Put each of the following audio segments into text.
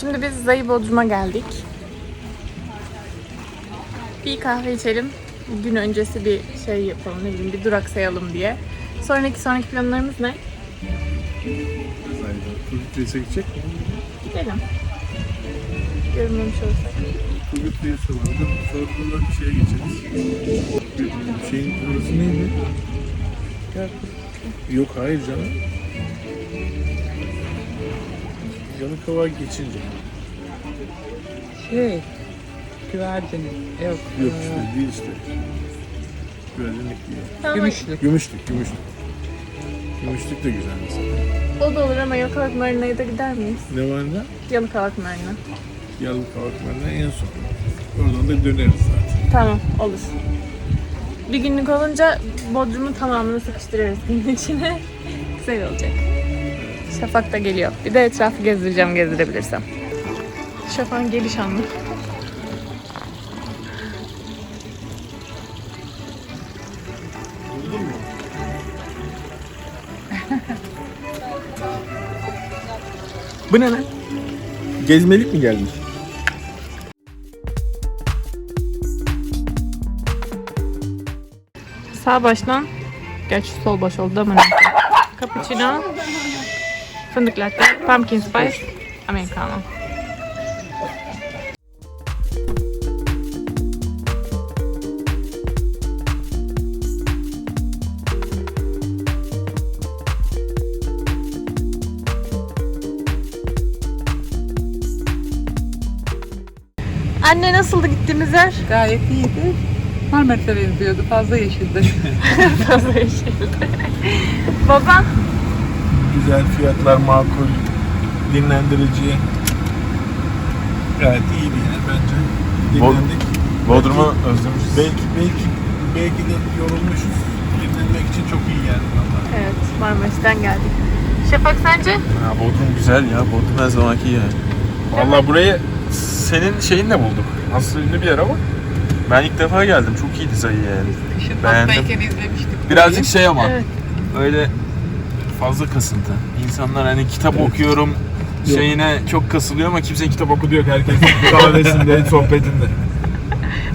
Şimdi biz Zayı Bodrum'a geldik. Bir kahve içelim. Gün öncesi bir şey yapalım, ne bileyim bir duraksayalım diye. Sonraki sonraki planlarımız ne? Turgut Reis'e gidecek. Gidelim. Görünmemiş olsak. Turgut Reis'e vardı. Sonra da şeye geçeriz. Şeyin burası neydi? Yok hayır canım. Yalıkavak'a geçince. Şey, güvercin. Yok. Yok ee, işte değil işte. Güvenlik diyor. Tamam, Gümüşlük. Gümüşlük, gümüşlük. Gümüşlük de güzel mesela. o da olur ama Yalıkavak Marina'ya da gider miyiz? Ne var ne? Yalıkavak Marina. Yalıkavak var en son. Oradan da döneriz zaten. Tamam, olur. Bir günlük olunca Bodrum'un tamamını sıkıştırırız günün içine. Güzel olacak. Şafak da geliyor. Bir de etrafı gezdireceğim gezdirebilirsem. Şafak'ın geliş anı. Bu ne lan? Gezmelik mi gelmiş? Sağ baştan, gerçi sol baş oldu ama neyse. Cappuccino, fındık latte, pumpkin spice, americano. Anne nasıldı gittiğimiz yer? Gayet iyiydi. Marmaris'e benziyordu. Fazla yeşildi. Fazla yeşildi. Baba, Güzel fiyatlar makul, dinlendirici. Gayet iyi bir yer bence. Dinlendik. Bodrum'u özlemişiz. Belki belki belki de yorulmuşuz. Dinlenmek için çok iyi yer valla. evet Marmaris'ten geldik. Şafak sence? Ha, Bodrum güzel ya. Bodrum her zamanki yer. Valla burayı senin şeyinle bulduk. Aslında ünlü bir yer ama ben ilk defa geldim. Çok iyiydi Zayı yani. Kışın Beğendim. izlemiştik. Birazcık şey ama Evet. öyle fazla kasıntı. İnsanlar hani kitap okuyorum şeyine çok kasılıyor ama kimsenin kitap okuduğu yok. Herkes kahvesinde, sohbetinde.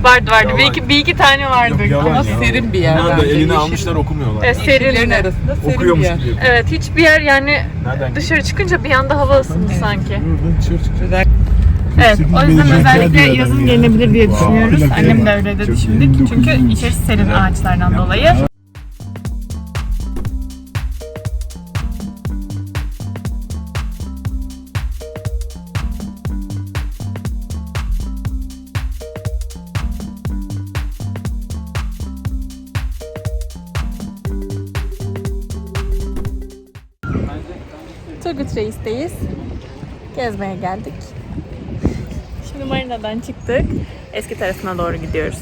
Vardı vardı. Bir Yalan. iki, bir iki tane vardı. Yok, yalan Ama ya. serin bir yer. Onlar da bence. eline almışlar okumuyorlar. Evet, serin. arasında serin bir Okuyormuş yer. gibi. Evet hiçbir yer yani Nereden dışarı çıkınca bir anda hava ısındı sanki. Dışarı. Evet o yüzden özellikle yazın ya. gelinebilir diye düşünüyoruz. Annem de öyle dedi Çok iyi. şimdi. Çünkü içerisi serin ağaçlardan dolayı. Turgut Reis'teyiz. Gezmeye geldik. Şimdi marinadan çıktık. Eski tarafına doğru gidiyoruz.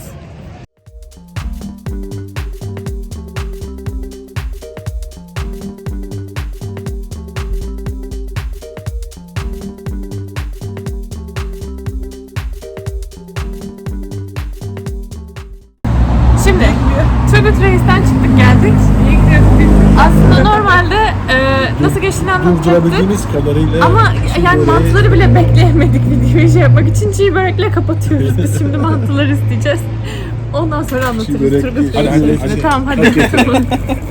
Turgut Reis'ten çıktık geldik. Aslında normalde e, nasıl geçtiğini anlatacaktık. Durdurabildiğimiz kadarıyla Ama çiğ yani böreği- mantıları bile bekleyemedik videoyu şey yapmak için çiğ börekle kapatıyoruz. Biz şimdi mantıları isteyeceğiz. Ondan sonra anlatırız. börek Turgut değil. Bey'in Hadi, hadi, hikayesini. hadi. Tamam hadi.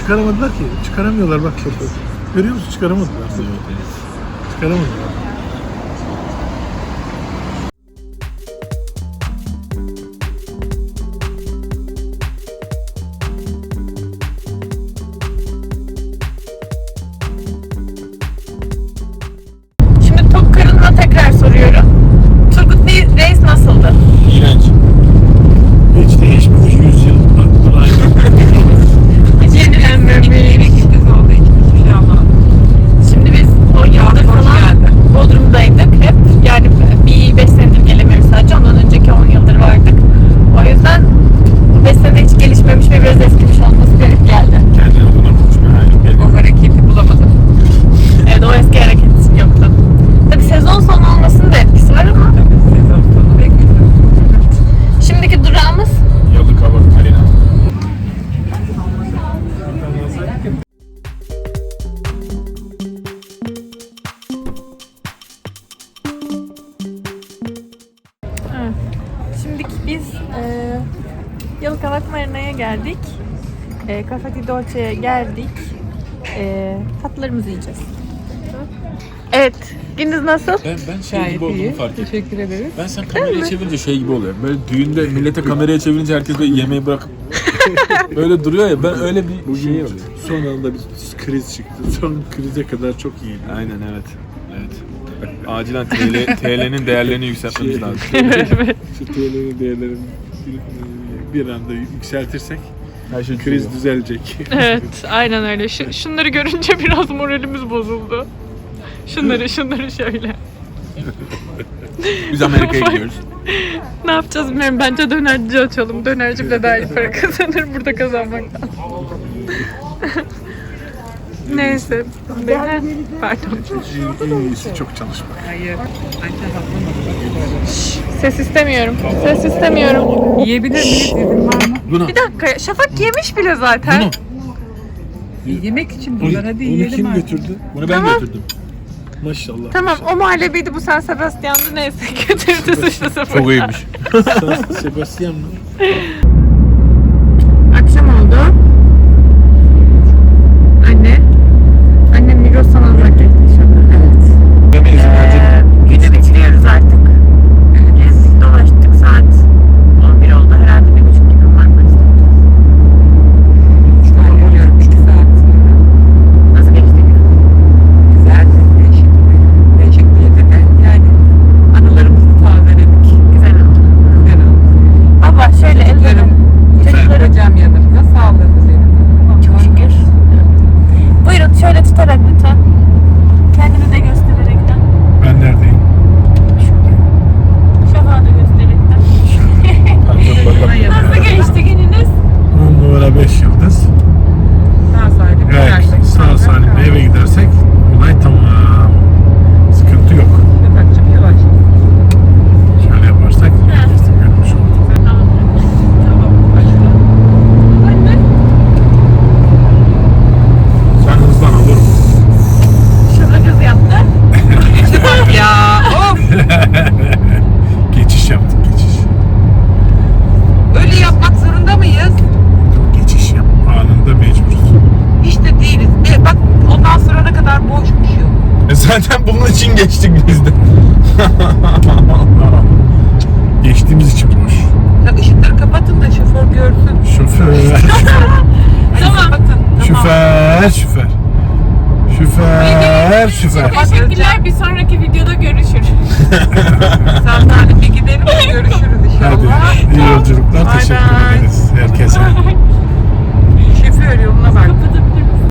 Çıkaramadılar ki. Çıkaramıyorlar bak. Görüyor musun? Çıkaramadılar. Çıkaramadılar. Geldik. E, Cafe di Dolce'ye geldik. E, tatlılarımızı yiyeceğiz. Evet. Gününüz nasıl? Ben, ben şey Gayet gibi iyi. fark ettim. Teşekkür ederiz. Ben sen kameraya çevirince şey gibi oluyor. Böyle düğünde millete kameraya çevirince herkes böyle yemeği bırakıp böyle duruyor ya ben öyle bir Bugün şey oluyor. son anda bir kriz çıktı. Son krize kadar çok iyiydi. Aynen evet. Evet. Acilen TL, TL'nin değerlerini yükseltmemiz Şey- lazım. Şu TL'nin değerlerini bir anda yükseltirsek Her şey kriz düzelecek. Evet, aynen öyle. Şu, şunları görünce biraz moralimiz bozuldu. Şunları, şunları şöyle. Biz Amerika'ya gidiyoruz. Ne yapacağız bilmiyorum. Bence dönerci açalım. Dönerci bile daha iyi para kazanır. Burada kazanmak lazım. Neyse. Ben, pardon. En iyisi çok çalışmak. Hayır. Ses istemiyorum. Ses istemiyorum. Yiyebilir miyiz? İzin var mı? Luna. Bir dakika. Şafak yemiş bile zaten. Luna. Yemek için bunlar hadi yiyelim kim artık. götürdü? Bunu ben Tamam. götürdüm. Maşallah. Tamam o muhallebiydi bu San Sebastian'dı neyse götürdü suçlu sıfır. Çok iyiymiş. Sebastian mı? Geçtik biz de. Geçtiğimiz için boş. Ya ışıkları kapatın da şoför görsün. Şoför. tamam. Kapatın. Şoför, şoför. Şoför, şoför. Teşekkürler. Bir sonraki videoda görüşürüz. Sen de bir gidelim de görüşürüz Hadi. inşallah. İyi yolculuklar. Bye Teşekkür bye. ederiz herkese. Şoför yoluna bak.